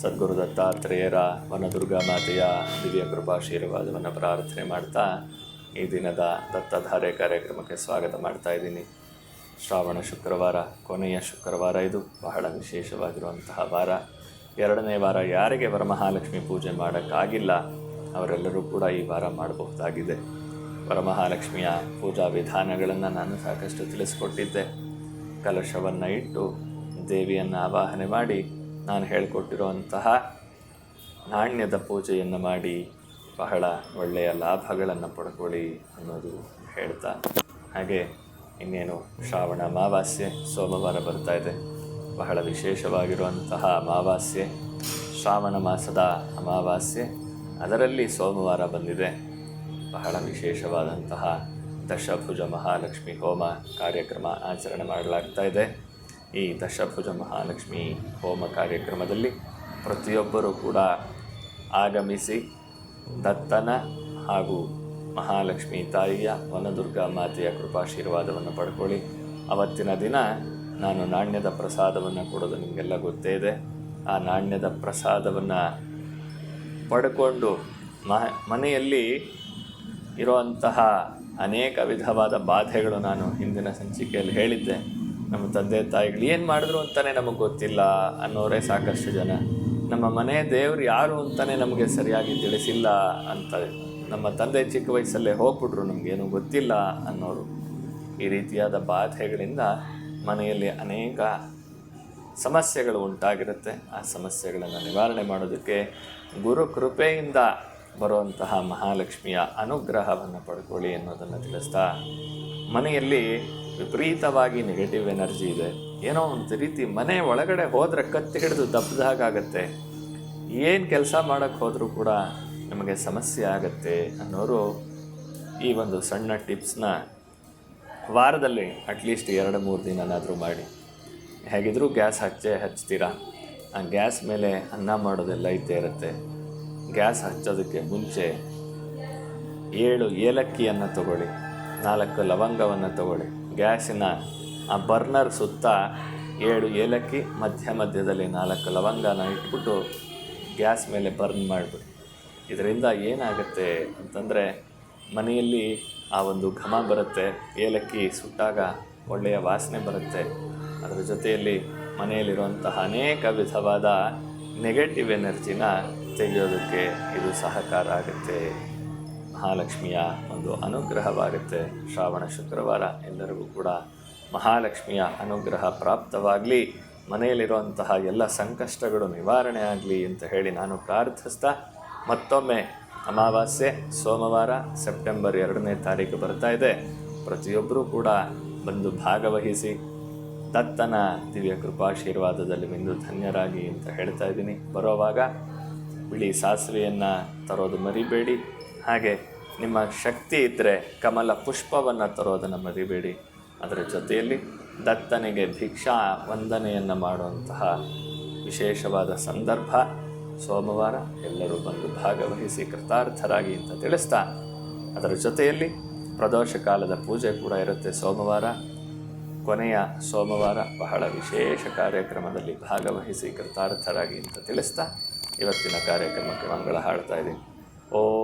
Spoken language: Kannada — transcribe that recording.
ಸದ್ಗುರು ದತ್ತಾತ್ರೇಯರ ವನದುರ್ಗಾ ಮಾತೆಯ ದಿವ್ಯ ಕೃಪಾಶೀರ್ವಾದವನ್ನು ಪ್ರಾರ್ಥನೆ ಮಾಡ್ತಾ ಈ ದಿನದ ದತ್ತಧಾರೆ ಕಾರ್ಯಕ್ರಮಕ್ಕೆ ಸ್ವಾಗತ ಮಾಡ್ತಾ ಇದ್ದೀನಿ. ಶ್ರಾವಣ ಶುಕ್ರವಾರ, ಕೊನೆಯ ಶುಕ್ರವಾರ ಇದು. ಬಹಳ ವಿಶೇಷವಾಗಿರುವಂತಹ ವಾರ. ಎರಡನೇ ವಾರ ಯಾರಿಗೆ ವರಮಹಾಲಕ್ಷ್ಮಿ ಪೂಜೆ ಮಾಡೋಕ್ಕಾಗಿಲ್ಲ, ಅವರೆಲ್ಲರೂ ಕೂಡ ಈ ವಾರ ಮಾಡಬಹುದಾಗಿದೆ. ವರಮಹಾಲಕ್ಷ್ಮಿಯ ಪೂಜಾ ವಿಧಾನಗಳನ್ನು ನಾನು ಸಾಕಷ್ಟು ತಿಳಿಸ್ಕೊಟ್ಟಿದ್ದೆ. ಕಲಶವನ್ನು ಇಟ್ಟು ದೇವಿಯನ್ನು ಆವಾಹನೆ ಮಾಡಿ ನಾನು ಹೇಳಿಕೊಟ್ಟಿರುವಂತಹ ನಾಣ್ಯದ ಪೂಜೆಯನ್ನು ಮಾಡಿ ಬಹಳ ಒಳ್ಳೆಯ ಲಾಭಗಳನ್ನು ಪಡ್ಕೊಳ್ಳಿ ಅನ್ನೋದು ಹೇಳ್ತಾ ಹಾಗೆ ಇನ್ನೇನು ಶ್ರಾವಣ ಅಮಾವಾಸ್ಯೆ, ಸೋಮವಾರ ಬರ್ತಾ ಇದೆ. ಬಹಳ ವಿಶೇಷವಾಗಿರುವಂತಹ ಅಮಾವಾಸ್ಯೆ, ಶ್ರಾವಣ ಮಾಸದ ಅಮಾವಾಸ್ಯೆ, ಅದರಲ್ಲಿ ಸೋಮವಾರ ಬಂದಿದೆ. ಬಹಳ ವಿಶೇಷವಾದಂತಹ ದಶಭುಜ ಮಹಾಲಕ್ಷ್ಮಿ ಹೋಮ ಕಾರ್ಯಕ್ರಮ ಆಚರಣೆ ಮಾಡಲಾಗ್ತಾ ಇದೆ. ಈ ದಶಭುಜ ಮಹಾಲಕ್ಷ್ಮಿ ಹೋಮ ಕಾರ್ಯಕ್ರಮದಲ್ಲಿ ಪ್ರತಿಯೊಬ್ಬರೂ ಕೂಡ ಆಗಮಿಸಿ ದತ್ತನ ಹಾಗೂ ಮಹಾಲಕ್ಷ್ಮಿ ತಾಯಿಯ ವನದುರ್ಗಾ ಮಾತೆಯ ಕೃಪಾಶೀರ್ವಾದವನ್ನು ಪಡ್ಕೊಳ್ಳಿ. ಅವತ್ತಿನ ದಿನ ನಾನು ನಾಣ್ಯದ ಪ್ರಸಾದವನ್ನು ಕೊಡೋದು ನಿಮಗೆಲ್ಲ ಗೊತ್ತೇ ಇದೆ. ಆ ನಾಣ್ಯದ ಪ್ರಸಾದವನ್ನು ಪಡ್ಕೊಂಡು ಮ, ಮನೆಯಲ್ಲಿ ಇರುವಂತಹ ಅನೇಕ ವಿಧವಾದ ಬಾಧೆಗಳು ನಾನು ಹಿಂದಿನ ಸಂಚಿಕೆಯಲ್ಲಿ ಹೇಳಿದ್ದೆ. ನಮ್ಮ ತಂದೆ ತಾಯಿಗಳು ಏನು ಮಾಡಿದ್ರು ಅಂತಲೇ ನಮಗೆ ಗೊತ್ತಿಲ್ಲ ಅನ್ನೋರೇ ಸಾಕಷ್ಟು ಜನ. ನಮ್ಮ ಮನೆ ದೇವ್ರು ಯಾರು ಅಂತಲೇ ನಮಗೆ ಸರಿಯಾಗಿ ತಿಳಿಸಿಲ್ಲ ಅಂತ ನಮ್ಮ ತಂದೆ ಚಿಕ್ಕ ವಯಸ್ಸಲ್ಲೇ ಹೋಗ್ಬಿಟ್ರು, ನಮಗೇನು ಗೊತ್ತಿಲ್ಲ ಅನ್ನೋರು. ಈ ರೀತಿಯಾದ ಬಾಧೆಗಳಿಂದ ಮನೆಯಲ್ಲಿ ಅನೇಕ ಸಮಸ್ಯೆಗಳು ಉಂಟಾಗಿರುತ್ತೆ. ಆ ಸಮಸ್ಯೆಗಳನ್ನು ನಿವಾರಣೆ ಮಾಡೋದಕ್ಕೆ ಗುರು ಕೃಪೆಯಿಂದ ಬರುವಂತಹ ಮಹಾಲಕ್ಷ್ಮಿಯ ಅನುಗ್ರಹವನ್ನು ಪಡ್ಕೊಳ್ಳಿ ಅನ್ನೋದನ್ನು ತಿಳಿಸ್ತಾ ಮನೆಯಲ್ಲಿ ವಿಪರೀತವಾಗಿ ನೆಗೆಟಿವ್ ಎನರ್ಜಿ ಇದೆ. ಏನೋ ಒಂದು ರೀತಿ ಮನೆ ಒಳಗಡೆ ಹೋದರೆ ಕತ್ತಿ ಹಿಡಿದು ದಬ್ಬದಾಗತ್ತೆ ಏನು ಕೆಲಸ ಮಾಡೋಕ್ಕೆ ಹೋದರೂ ಕೂಡ ನಮಗೆ ಸಮಸ್ಯೆ ಆಗತ್ತೆ ಅನ್ನೋರು ಈ ಒಂದು ಸಣ್ಣ ಟಿಪ್ಸ್ನ ವಾರದಲ್ಲಿ ಅಟ್ಲೀಸ್ಟ್ ಎರಡು, ಮೂರು ದಿನನಾದರೂ ಮಾಡಿ. ಹೇಗಿದ್ರೂ ಗ್ಯಾಸ್ ಹಚ್ಚೇ ಹಚ್ತೀರಾ? ಆ ಗ್ಯಾಸ್ ಮೇಲೆ ಅನ್ನ ಮಾಡೋದೆಲ್ಲ ಇದ್ದೇ ಇರುತ್ತೆ. ಗ್ಯಾಸ್ ಹಚ್ಚೋದಕ್ಕೆ ಮುಂಚೆ ಏಳು ಏಲಕ್ಕಿಯನ್ನು ತಗೊಳ್ಳಿ, ನಾಲ್ಕು ಲವಂಗವನ್ನು ತಗೊಳ್ಳಿ. ಗ್ಯಾಸಿನ ಆ ಬರ್ನರ್ ಸುತ್ತ ಏಳು ಏಲಕ್ಕಿ, ಮಧ್ಯ ಮಧ್ಯದಲ್ಲಿ ನಾಲ್ಕು ಲವಂಗನ ಇಟ್ಬಿಟ್ಟು ಗ್ಯಾಸ್ ಮೇಲೆ ಬರ್ನ್ ಮಾಡಿಬಿಡಿ. ಇದರಿಂದ ಏನಾಗುತ್ತೆ ಅಂತಂದರೆ ಮನೆಯಲ್ಲಿ ಆ ಒಂದು ಘಮ ಬರುತ್ತೆ, ಏಲಕ್ಕಿ ಸುಟ್ಟಾಗ ಒಳ್ಳೆಯ ವಾಸನೆ ಬರುತ್ತೆ. ಅದರ ಜೊತೆಯಲ್ಲಿ ಮನೆಯಲ್ಲಿರುವಂತಹ ಅನೇಕ ವಿಧವಾದ ನೆಗೆಟಿವ್ ಎನರ್ಜಿನ ತೆಗೆಯೋದಕ್ಕೆ ಇದು ಸಹಕಾರ ಆಗುತ್ತೆ. ಮಹಾಲಕ್ಷ್ಮಿಯ ಒಂದು ಅನುಗ್ರಹವಾಗುತ್ತೆ. ಶ್ರಾವಣ ಶುಕ್ರವಾರ ಎಲ್ಲರಿಗೂ ಕೂಡ ಮಹಾಲಕ್ಷ್ಮಿಯ ಅನುಗ್ರಹ ಪ್ರಾಪ್ತವಾಗಲಿ. ಮನೆಯಲ್ಲಿರುವಂತಹ ಎಲ್ಲ ಸಂಕಷ್ಟಗಳು ನಿವಾರಣೆ ಆಗಲಿ ಅಂತ ಹೇಳಿ ನಾನು ಪ್ರಾರ್ಥಿಸ್ತಾ ಮತ್ತೊಮ್ಮೆ ಅಮಾವಾಸ್ಯೆ, ಸೋಮವಾರ, ಸೆಪ್ಟೆಂಬರ್ ಎರಡನೇ ತಾರೀಕು ಬರ್ತಾ ಇದೆ. ಪ್ರತಿಯೊಬ್ಬರೂ ಕೂಡ ಬಂದು ಭಾಗವಹಿಸಿ ದತ್ತನ ದಿವ್ಯ ಕೃಪಾಶೀರ್ವಾದದಲ್ಲಿ ಬಿಂದು ಧನ್ಯರಾಗಿ ಅಂತ ಹೇಳ್ತಾ ಇದ್ದೀನಿ. ಬರೋವಾಗ ಬಿಳಿ ಸಾಸಿವೆಯನ್ನು ತರೋದು ಮರಿಬೇಡಿ. ಹಾಗೆ ನಿಮ್ಮ ಶಕ್ತಿ ಇದ್ದರೆ ಕಮಲ ಪುಷ್ಪವನ್ನು ತರೋದನ್ನು ಮರಿಬೇಡಿ. ಅದರ ಜೊತೆಯಲ್ಲಿ ದತ್ತನಿಗೆ ಭಿಕ್ಷಾ ವಂದನೆಯನ್ನು ಮಾಡುವಂತಹ ವಿಶೇಷವಾದ ಸಂದರ್ಭ ಸೋಮವಾರ ಎಲ್ಲರೂ ಬಂದು ಭಾಗವಹಿಸಿ ಕೃತಾರ್ಥರಾಗಿ ಅಂತ ತಿಳಿಸ್ತಾ, ಅದರ ಜೊತೆಯಲ್ಲಿ ಪ್ರದೋಷ ಕಾಲದ ಪೂಜೆ ಕೂಡ ಇರುತ್ತೆ ಸೋಮವಾರ. ಕೊನೆಯ ಸೋಮವಾರ ಬಹಳ ವಿಶೇಷ ಕಾರ್ಯಕ್ರಮದಲ್ಲಿ ಭಾಗವಹಿಸಿ ಕೃತಾರ್ಥರಾಗಿ ಅಂತ ತಿಳಿಸ್ತಾ, ಇವತ್ತಿನ ಕಾರ್ಯಕ್ರಮಕ್ಕೆ ಮಂಗಳ ಹಾಡ್ತಾ ಇದ್ದೀನಿ. ಓಂ